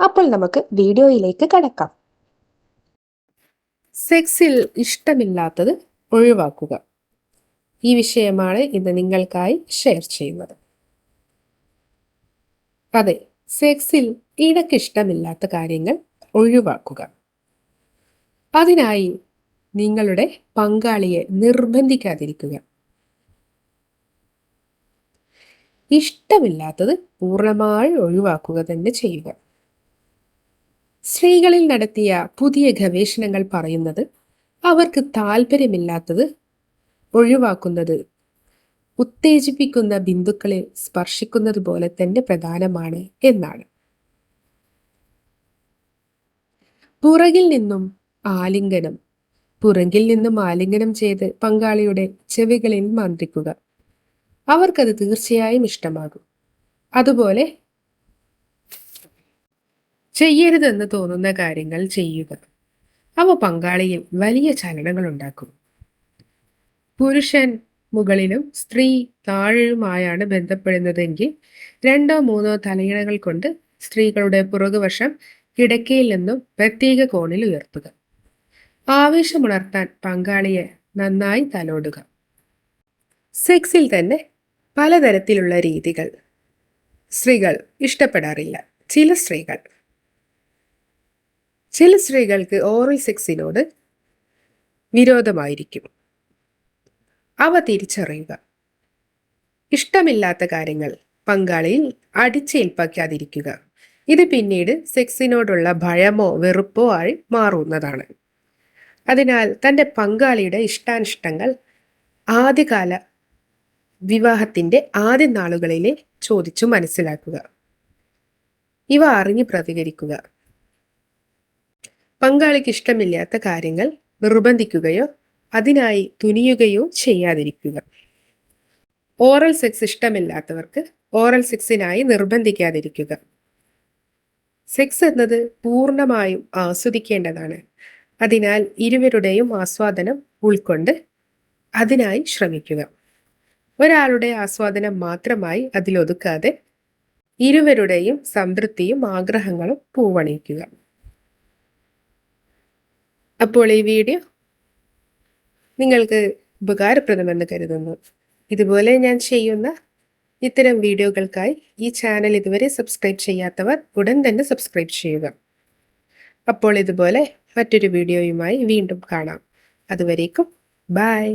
അപ്പോൾ നമുക്ക് വീഡിയോയിലേക്ക് കടക്കാം. സെക്സിൽ ഇഷ്ടമില്ലാത്തത് ഒഴിവാക്കുക. ഈ വിഷയമാണ് ഇന്ന് നിങ്ങൾക്കായി ഷെയർ ചെയ്യുന്നത്. അതെ സെക്സിൽ ഇണക്കിഷ്ടമില്ലാത്ത കാര്യങ്ങൾ ഒഴിവാക്കുക. അതിനായി നിങ്ങളുടെ പങ്കാളിയെ നിർബന്ധിക്കാതിരിക്കുക. ഇഷ്ടമില്ലാത്തത് പൂർണമായി ഒഴിവാക്കുക തന്നെ ചെയ്യുക. സ്ത്രീകളിൽ നടത്തിയ പുതിയ ഗവേഷണങ്ങൾ പറയുന്നത് അവർക്ക് താല്പര്യമില്ലാത്തത് ഒഴിവാക്കുന്നത് ഉത്തേജിപ്പിക്കുന്ന ബിന്ദുക്കളെ സ്പർശിക്കുന്നത് പോലെ തന്നെ പ്രധാനമാണ് എന്നാണ്. പുറകിൽ നിന്നും ആലിംഗനം പുറകിൽ നിന്നും ആലിംഗനം ചെയ്ത് പങ്കാളിയുടെ ചെവികളിൽ മന്ത്രിക്കുക. അവർക്കത് തീർച്ചയായും ഇഷ്ടമാകും. അതുപോലെ ചെയ്യരുതെന്ന് തോന്നുന്ന കാര്യങ്ങൾ ചെയ്യുക. അവ പങ്കാളിയിൽ വലിയ ചലനങ്ങൾ ഉണ്ടാക്കും പുരുഷൻ മുകളിലും സ്ത്രീ താഴെയുമായാണ് ബന്ധപ്പെടുന്നതെങ്കിൽ രണ്ടോ മൂന്നോ തലയിണകൾ കൊണ്ട് സ്ത്രീകളുടെ പുറകുവശം കിടക്കയിൽ നിന്നും പ്രത്യേക കോണിൽ ഉയർത്തുക. ആവേശമുണർത്താൻ പങ്കാളിയെ നന്നായി തലോടുക. സെക്സിൽ തന്നെ പലതരത്തിലുള്ള രീതികൾ. സ്ത്രീകൾ ഇഷ്ടപ്പെടാറില്ല. ചില സ്ത്രീകൾ ചില സ്ത്രീകൾക്ക് ഓറൽ സെക്സിനോട് വിരോധമായിരിക്കും. അവ തിരിച്ചറിയുക. ഇഷ്ടമില്ലാത്ത കാര്യങ്ങൾ പങ്കാളിയിൽ അടിച്ചേൽപ്പാക്കാതിരിക്കുക. ഇത് പിന്നീട് സെക്സിനോടുള്ള ഭയമോ വെറുപ്പോ ആയി മാറുന്നതാണ്. അതിനാൽ തന്റെ പങ്കാളിയുടെ ഇഷ്ടാനിഷ്ടങ്ങൾ ആദ്യകാല വിവാഹത്തിന്റെ ആദ്യ നാളുകളിലെ ചോദിച്ചു മനസ്സിലാക്കുക. ഇവ അറിഞ്ഞു പ്രതികരിക്കുക. പങ്കാളിക്ക് ഇഷ്ടമില്ലാത്ത കാര്യങ്ങൾ നിർബന്ധിക്കുകയോ അതിനായി തുനിയുകയോ ചെയ്യാതിരിക്കുക. ഓറൽ സെക്സ് ഇഷ്ടമില്ലാത്തവർക്ക് ഓറൽ സെക്സിനായി നിർബന്ധിക്കാതിരിക്കുക. സെക്സ് എന്നത് പൂർണമായും ആസ്വദിക്കേണ്ടതാണ്. അതിനാൽ ഇരുവരുടെയും ആസ്വാദനം ഉൾക്കൊണ്ട് അതിനായി ശ്രമിക്കുക. ഒരാളുടെ ആസ്വാദനം മാത്രമായി അതിലൊതുക്കാതെ ഇരുവരുടെയും സംതൃപ്തിയും ആഗ്രഹങ്ങളും പൂവണിയിക്കുക. അപ്പോൾ ഈ വീഡിയോ നിങ്ങൾക്ക് ഉപകാരപ്രദമെന്ന് കരുതുന്നു. ഇതുപോലെ ഞാൻ ചെയ്യുന്ന ഇത്തരം വീഡിയോകൾക്കായി ഈ ചാനൽ ഇതുവരെ സബ്സ്ക്രൈബ് ചെയ്യാത്തവർ ഉടൻ തന്നെ സബ്സ്ക്രൈബ് ചെയ്യുക. അപ്പോൾ ഇതുപോലെ മറ്റൊരു വീഡിയോയുമായി വീണ്ടും കാണാം. അതുവരേക്കും ബൈ.